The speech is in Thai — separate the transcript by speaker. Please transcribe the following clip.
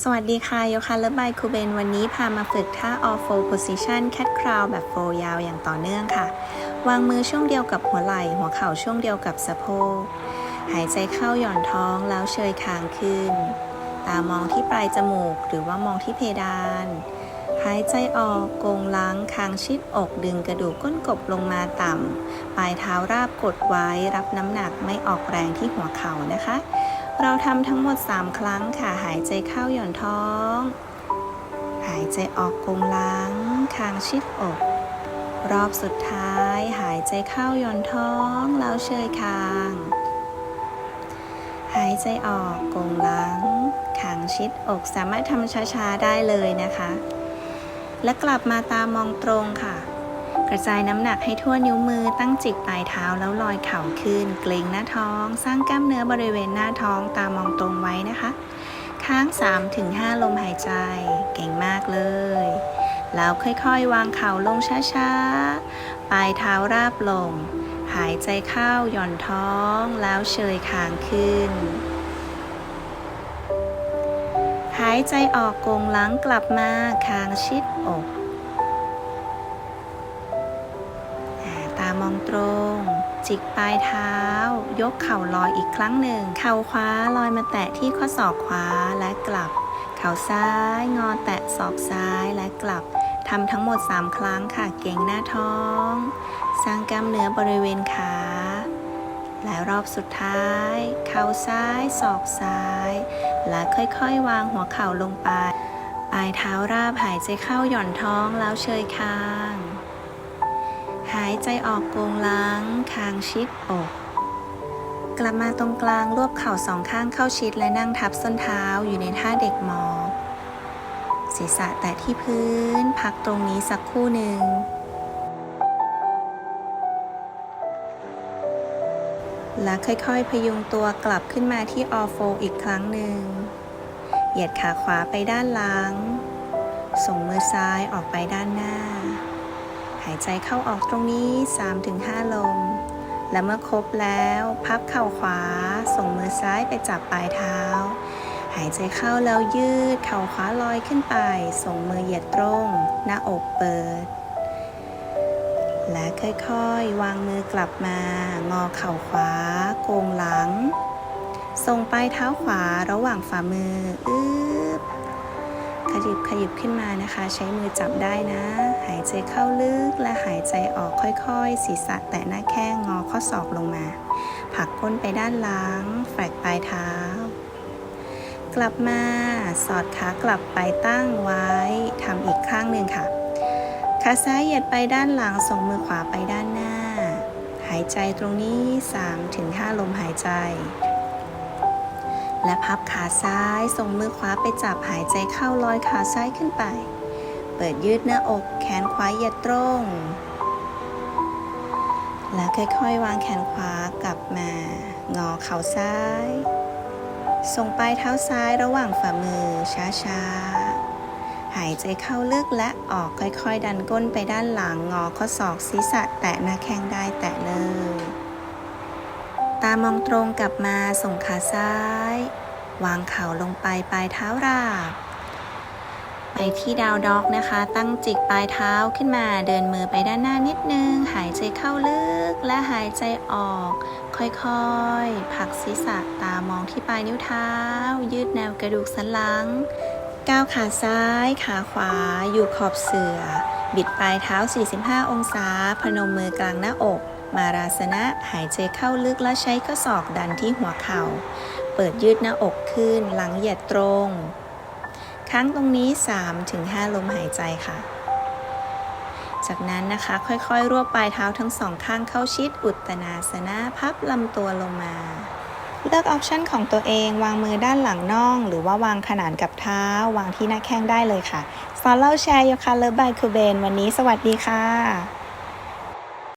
Speaker 1: สวัสดีค่ะโยคะเลิฟบายคูเบนวันนี้พามาฝึกท่า all four position cat crow แบบโฟยาวอย่างต่อเนื่องค่ะ วางมือช่วงเดียวกับหัวไหล่ หัวเข่าช่วงเดียวกับสะโพก หายใจเข้าหย่อนท้องแล้วเชยคางขึ้น ตามองที่ปลายจมูกหรือว่ามองที่เพดาน หายใจออกโกงล้างคางชิดอกดึงกระดูกก้นกบลงมาต่ำปลายเท้าราบกดไว้รับน้ำหนักไม่ออกแรงที่หัวเข่านะคะ เราทำทั้งหมด 3 ครั้งค่ะ หายใจเข้าหย่อนท้อง หายใจออกกงหล้างคางชิดอก รอบสุดท้าย หายใจเข้าหย่อนท้องแล้วเชยคาง หายใจออกกงหล้างคางชิดอกสามารถทำช้าๆได้เลยนะคะ และกลับมาตามองตรงค่ะ ระจายน้ำหนักให้ทั่วนิ้วมือตั้งจิกปลายเท้าแล้วลอยเข่าขึ้น เกร็งหน้าท้อง สร้างกล้ามเนื้อบริเวณหน้าท้องตามองตรงไว้นะคะ ค้าง 3-5 ลมหายใจ เก่งมากเลย แล้วค่อยๆ วางเข่าลงช้าๆ ปลายเท้าราบลง หายใจเข้าหย่อนท้องแล้วเชยคางขึ้นหายใจออกโกงหลังกลับมาคางชิดอก งตรง จิกปลายเท้า ยกเข่าลอยอีกครั้งหนึ่ง เข่าขวาลอยมาแตะที่ข้อศอกขวาและกลับ เข่าซ้ายงอแตะศอกซ้ายและกลับทำทั้งหมด 3 ครั้งค่ะ เก่งหน้าท้อง สร้างกล้ามเนื้อบริเวณขา และรอบสุดท้าย เข่าซ้ายศอกซ้าย และค่อยๆ วางหัวเข่าลงไป ปลายเท้าราบหายใจเข้าหย่อนท้องแล้วเชยคาง หายใจออกโกงหล้างคางชิดอก กลับมาตรงกลางรวบเข่าสองข้างเข้าชิดและนั่งทับส้นเท้าอยู่ในท่าเด็กหมอบ ศีรษะแตะที่พื้นพักตรงนี้สักคู่หนึ่งและค่อยๆ พยุงตัวกลับขึ้นมาที่ออโฟอีกครั้งหนึ่ง เหยียดขาขวาไปด้านหลัง ส่งมือซ้ายออกไปด้านหน้า หายใจเข้าออกตรงนี้ 3-5 ลม และเมื่อครบแล้ว พับเข่าขวา ส่งมือซ้ายไปจับปลายเท้า หายใจเข้าแล้วยืด เข่าขวาลอยขึ้นไป ส่งมือเหยียดตรง หน้าอกเปิด และค่อยๆ วางมือกลับมา งอเข่าขวา โกงหลัง ส่งปลายเท้าขวาระหว่างฝ่ามืออึ๊บ ขยิบขยิบขึ้นมานะคะ ใช้มือจับได้นะ หายใจเข้าลึกและหายใจออกค่อยๆ ศีรษะแตะหน้าแข้งงอข้อศอกลงมาผลักก้นไปด้านหลังแฝกปลายเท้า กลับมาสอดขากลับไปตั้งไว้ทำอีกข้างหนึ่งค่ะขาซ้ายเหยียดไปด้านหลังส่งมือขวาไปด้านหน้า หายใจตรงนี้ 3-5 ลมหายใจ และพับขาซ้ายส่งมือขวาไปจับหายใจเข้าลอยขาซ้ายขึ้นไป เปิดยืดหน้าอกแขนขวาเหยียดตรง และค่อยๆ วางแขนขวากลับมา งอเข่าซ้าย ส่งปลายเท้าซ้ายระหว่างฝ่ามือช้าๆ หายใจเข้าลึกและออกค่อยๆ ดันก้นไปด้านหลังงอข้อศอกศีรษะแตะหน้าแข้งได้แตะเลย ตามองตรงกลับมาส่งขาซ้าย วางเข่าลงไปปลายเท้าราบ ไปที่ดาวด็อกนะคะ ตั้งจิกปลายเท้าขึ้นมา เดินมือไปด้านหน้านิดนึง หายใจเข้าลึกและหายใจออก ค่อยๆผลักศีรษะตามองที่ปลายนิ้วเท้า ยืดแนวกระดูกสันหลังก้าวขาซ้าย ขาขวา อยู่ขอบเสือบิดปลายเท้า 45 องศา พนมมือกลางหน้าอก มาราสนะหายใจเข้าลึกและใช้ข้อศอกดันที่หัวเข่า เปิดยืดหน้าอกขึ้น หลังเหยียดตรง ค้างตรงนี้ 3-5 ลมหายใจค่ะ จากนั้นนะคะค่อยๆ รวบปลายเท้าทั้งสองข้างเข้าชิดอุตตนาสนะพับลำตัวลงมา เลือกออปชันของตัวเอง วางมือด้านหลังน่อง หรือว่าวางขนานกับเท้า วางที่หน้าแข้งได้เลยค่ะ Follow แชร์โยคะเลิฟบายคูเบน วันนี้สวัสดีค่ะ